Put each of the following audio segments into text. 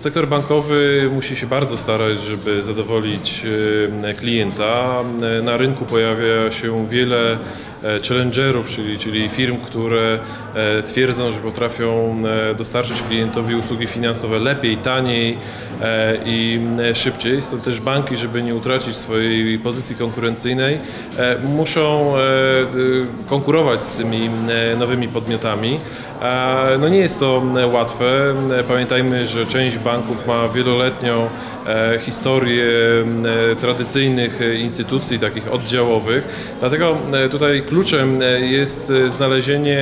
Sektor bankowy musi się bardzo starać, żeby zadowolić e, klienta. E, Na rynku pojawia się wiele e, challengerów, czyli, czyli firm, które twierdzą, że potrafią dostarczyć klientowi usługi finansowe lepiej, taniej i szybciej. Stąd też banki, żeby nie utracić swojej pozycji konkurencyjnej, muszą konkurować z tymi nowymi podmiotami. No nie jest to łatwe. Pamiętajmy, że część banków ma wieloletnią e, historię tradycyjnych e, instytucji, takich oddziałowych. Dlatego tutaj kluczem e, jest znalezienie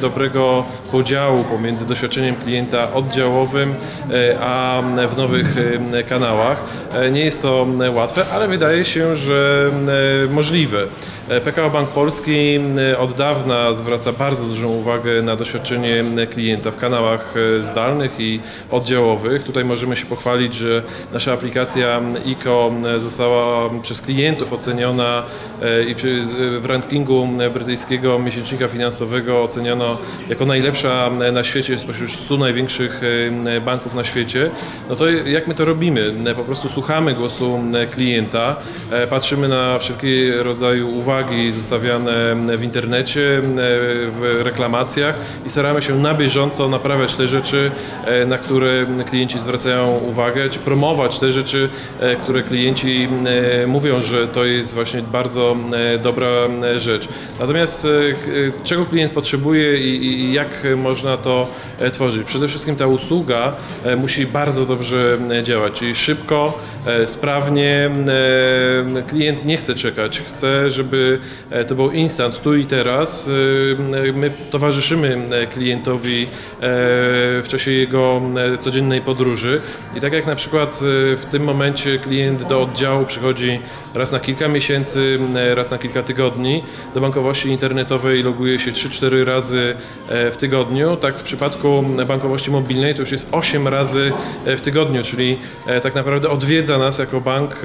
dobrego podziału pomiędzy doświadczeniem klienta oddziałowym a w nowych kanałach. Nie jest to łatwe, ale wydaje się, że możliwe. E, PKO Bank Polski m, od dawna zwraca bardzo dużą uwagę na doświadczenie klienta w kanałach e, zdalnych i oddziałowych. Tutaj możemy się pochwalić, że nasza aplikacja ICO została przez klientów oceniona e, i w rankingu brytyjskiego miesięcznika finansowego oceniono jako najlepsza na świecie spośród 100 największych e, banków na świecie. No to jak my to robimy? Po prostu słuchamy głosu klienta, e, patrzymy na wszelkie rodzaju uwagi zostawiane w internecie, w reklamacjach i staramy się na bieżąco naprawiać te rzeczy, e, na które klienci zwracają uwagę, czy promować te rzeczy, e, które klienci mówią, że to jest właśnie bardzo dobra rzecz. Natomiast e, czego klient potrzebuje i, jak można to tworzyć? Przede wszystkim ta usługa musi bardzo dobrze działać, czyli szybko, sprawnie. Klient nie chce czekać, chce, żeby e, to był instant, tu i teraz. E, My towarzyszymy e, klientowi w czasie jego codziennej podróży i tak jak na przykład w tym momencie klient do oddziału przychodzi raz na kilka miesięcy, raz na kilka tygodni, do bankowości internetowej loguje się 3-4 razy w tygodniu, tak w przypadku bankowości mobilnej to już jest 8 razy w tygodniu, czyli tak naprawdę odwiedza nas jako bank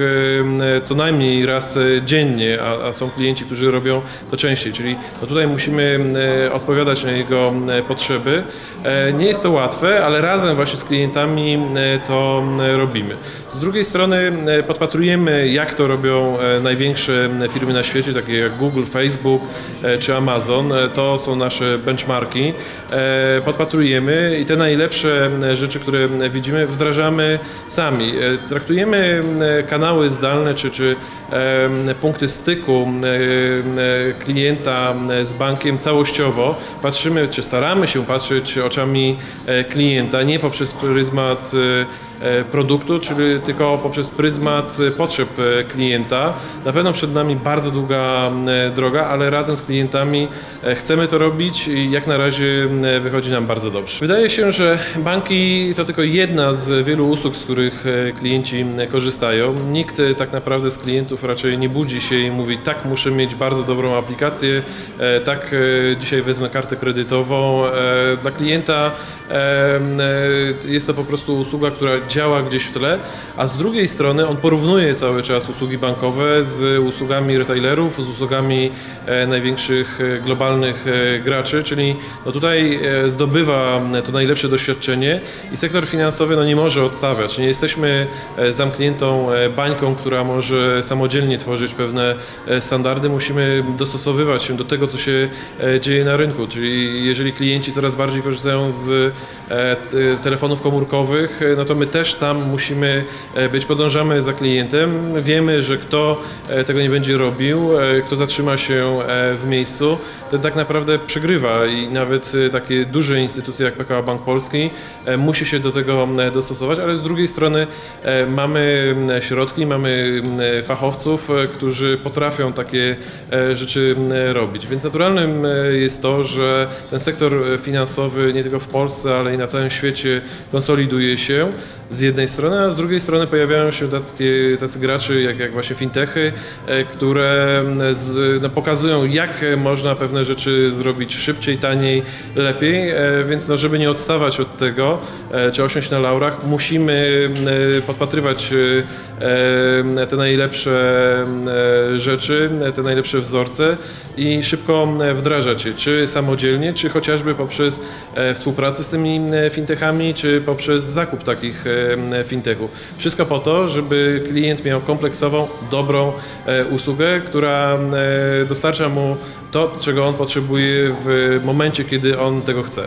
co najmniej raz dziennie, a są klienci, którzy robią to częściej, czyli no tutaj musimy e, odpowiadać na jego e, potrzeby. E, Nie jest to łatwe, ale razem właśnie z klientami e, to e, robimy. Z drugiej strony e, podpatrujemy, jak to robią e, największe e, firmy na świecie, takie jak Google, Facebook e, czy Amazon. E, To są nasze benchmarki. E, Podpatrujemy i te najlepsze e, rzeczy, które e, widzimy, wdrażamy sami. E, Traktujemy e, kanały zdalne czy, czy e, punkty styku e, e, klienta e, z bankiem całościowo. Patrzymy, czy staramy się patrzeć oczami klienta, nie poprzez pryzmat produktu, czyli tylko poprzez pryzmat e, potrzeb e, klienta. Na pewno przed nami bardzo długa e, droga, ale razem z klientami e, chcemy to robić i jak na razie e, wychodzi nam bardzo dobrze. Wydaje się, że banki to tylko jedna z wielu usług, z których e, klienci e, korzystają. Nikt e, tak naprawdę z klientów raczej nie budzi się i mówi tak, muszę mieć bardzo dobrą aplikację, e, tak, e, dzisiaj wezmę kartę kredytową. E, Dla klienta e, e, jest to po prostu usługa, która działa gdzieś w tle, a z drugiej strony on porównuje cały czas usługi bankowe z usługami retailerów, z usługami e, największych e, globalnych e, graczy, czyli no tutaj zdobywa to najlepsze doświadczenie i sektor finansowy no nie może odstawiać. Nie jesteśmy zamkniętą bańką, która może samodzielnie tworzyć pewne standardy. Musimy dostosowywać się do tego, co się dzieje na rynku. Czyli jeżeli klienci coraz bardziej korzystają z telefonów komórkowych, no to my też tam musimy e, być. Podążamy za klientem. Wiemy, że kto e, tego nie będzie robił, e, kto zatrzyma się w miejscu, ten tak naprawdę przegrywa i nawet takie duże instytucje jak PKO Bank Polski musi się do tego dostosować, ale z drugiej strony mamy środki, mamy fachowców, którzy potrafią takie rzeczy robić. Więc naturalnym jest to, że ten sektor finansowy nie tylko w Polsce, ale i na całym świecie konsoliduje się z jednej strony, a z drugiej strony pojawiają się takie, tacy gracze jak, jak właśnie fintechy, e, które z, no, pokazują jak można pewne rzeczy zrobić szybciej, taniej, lepiej, e, więc no, żeby nie odstawać od tego, e, czy osiąść na laurach, musimy podpatrywać te najlepsze rzeczy, te najlepsze wzorce i szybko wdrażać je, czy samodzielnie, czy chociażby poprzez współpracę z tymi fintechami, czy poprzez zakup takich fintechu. Wszystko po to, żeby klient miał kompleksową, dobrą e, usługę, która e, dostarcza mu to, czego on potrzebuje w momencie, kiedy on tego chce.